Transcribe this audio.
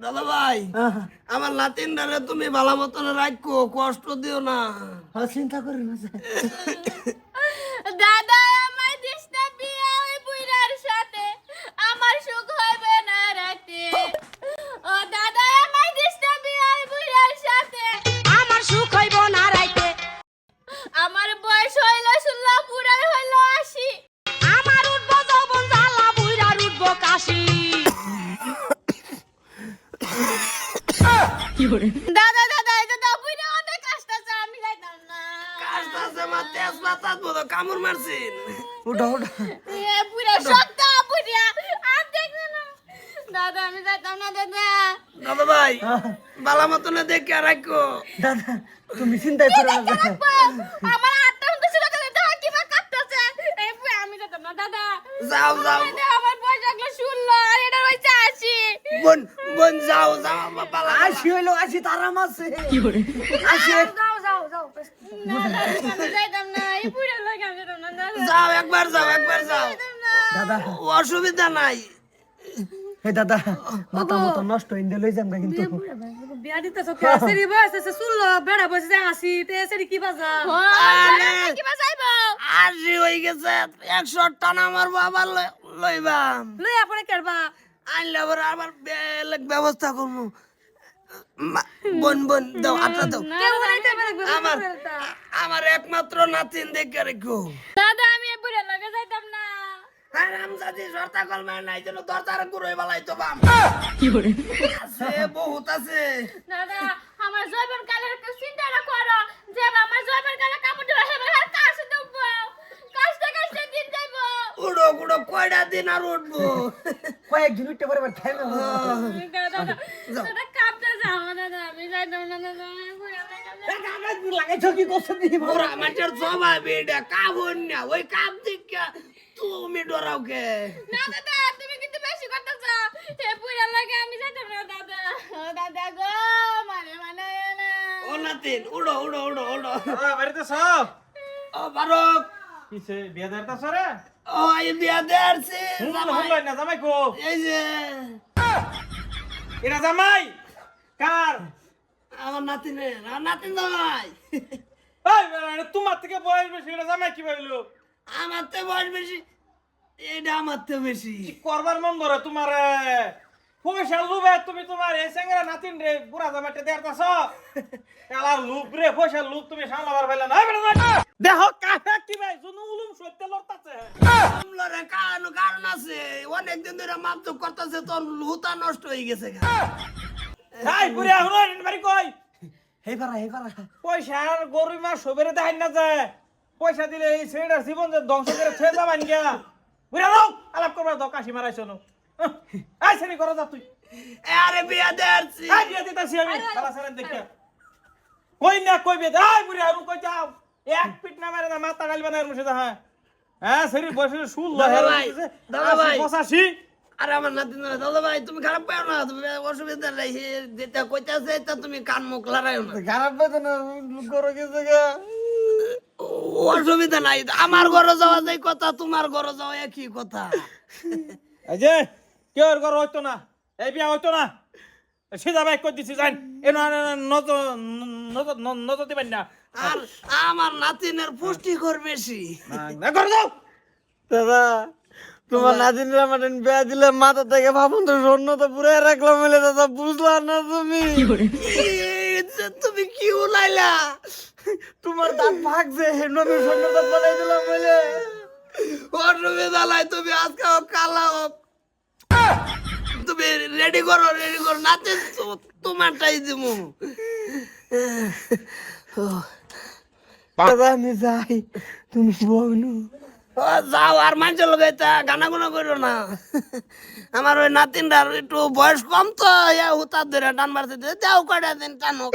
দাদা ভাই আমার লাতিন তুমি ভালো মতন রাখো কষ্ট দিও না। আর চিন্তা করি না দাদা দাদা এই দাদা বুইরা অনেক কষ্ট আছে আমি যাইতাম না। কাজটা আছে মা তেজপাতা মতো কামড় মারছিন। এ পুরা শক্ত আর না দাদা আমি যাইতাম না দাদা। দাদা ভাই আহ, ভালো মতন দেখে রাখো। দাদা তুমি চিন্তাই করো না। দাদা। আমার আটটা উনতে ছিল দাদা কিবা কাটতেছে এই পুরা আমি যাইতাম না দাদা। যাও যাও দাদা, আমার বয়স লাগল ষোলো আর এটা হয়েছে আশি বোন যাও যাও বালা আসি হইল আসি তারাম আছে। আসি। যাও যাও যাও একবার যাও একবার যাও। দাদা। অসুবিধা নাই। হে দাদা মাথা মতো নষ্ট হইন লই যাম না কিন্তু। বিয়া দিতে চোখে সেরি বয়স আছে শুনলো বেড়া বসে যায় আসি তে সেরি কি বাজা? আরে, কিবা যাইবো আশি গেছে একশো টানা আমার বাবা লই- লইবাম। লইয়া পরে কেরবা? আনলে আবার আবার বেলেগ ব্যবস্থা করব। বোন বোন দাও আটটা দাও। আমার আমার একমাত্র নাতিন দেখে রেখো। দাদা আমি পুরা লাগে যাইতাম না। আর আমজাদি সর্তা কলমা নাই যেন দরজার গুরুই বালাই তো বাম। আছে বহুত আছে। দাদা আমার জয়বন কালের চিন্তাটা করো। যে আমার জয়বন কালে কাপড় ধরে হেবে আর কাজ দেব কাজটা কাজটা দিন যাইব। উড়ো উড়ো কয়টা দিন আর উঠবো? কয়েকদিন উঠতে পারে খাই না দাদা দাদা কাপটা যাও দাদা আমি যাইতাম না দাদা আমি পুরা লাগে লাগাইছো কি করছ দিদি ওরা আমাদের স্বভাব এটা কাপ না ওই কাপ দিকে তুমি ডরাও কে? না দাদা তুমি কিন্তু বেশি করতেছ হে পুরা লাগে আমি যাইতাম না দাদা। ও দাদা গো মানে মানে না ও নাতিন উড়ো উড়ো উড়ো উড়ো। বাড়িতে সব ও বারক। কিসে বিয়ে দেড়টা সরে ও এই বিয়া দেয়ারছি হুমলাই না জামাই কো। এই যে। এটা জামাই কার? আমার নাতিনের আমার নাতিন জামাই। এই তোমার থেকে বয়স বেশি এটা জামাই কি ভাবিলো? আমার তো বয়স বেশি এটা আমার তো বেশি। করবার মন ধরে তোমার? পয়সা লুবে তুমি তোমার এই নাতিন রে বুড়া জামাইটা দেড়টাছ এলা লুপ রে পয়সা লুপ তুমি সামলাবার পাইলে না। বেটা, কি ভাই জুনু উলুম সত্যি লড়তাছে। আমলরে কারণ কারণ আছে। অনেকদিন ধরে মাপজোক করতেছে তোর হুতা নষ্ট হয়ে গেছে গা। এই বুড়া বাড়ি কই? হে পারা হে পারা পয়সার গরু মা সবেরে দেখাই না যায় পয়সা দিলে এই ছেলেটার জীবন যে ধ্বংস করে ছেড়ে যাবান গিয়া। বুঝা দাও আলাপ করবা দাও কাশি মারাইছ নো। আই ছেলে করো যা তুই। এ আরে বিয়া দেয়ারছি। আই বিয়া দিতাছি আমি। তালা ছেলে দেখে। কই না কই বিয়া দে আই বুড়ি আমি কই যাও। এক পিট না মারে না মাথা গালবে না এর মুছে দা হ্যাঁ। হ্যাঁ শরীর বয়সে শুল দাদা ভাই, দাদা ভাই। পঁচাশি আরে আমার নাতিন দাদা ভাই তুমি খারাপ পাও না তুমি অসুবিধা নাই হে যেটা কইতাছে তা তুমি কান মুখ লড়াইও না। খারাপ বেদনা করো গেছে গা। ও, অসুবিধা নাই আমার ঘরে যাওয়া যায় কথা তোমার ঘরে যাওয়া একই কথা। এই যে কেউ ঘর হইতো না? এই বিয়া হইতো না? সিধা ভাই কই দিছি জান। এ নজর নজর নজর দিবেন না আর আমার নাতিনের পুষ্টিকর বেশি। না করে দাও দাদা তোমার নাতিনরা মানে বিয়া দিলে মাথা থেকে ভাবুন তো স্বর্ণ তো পুরো রাখলাম বলে দাদা বুঝলাম না তুমি। তুমি কি উলাইলা? তোমার দাঁত ভাগছে নবী স্বর্ণ তো বানাই দিলাম বলে। অসুবিধা নাই তুমি আজকে কালা হোক তুমি রেডি করো রেডি করো তো- তোমারটাই দাদা আমি যাই। তুমি ও, যাও আর মানুষের লগাইতা গানা গুনা করো না। আমার ওই নাতিনটার একটু বয়স কম তো হুতার ধরে টান মারতে যাও কয়টা দিন টানো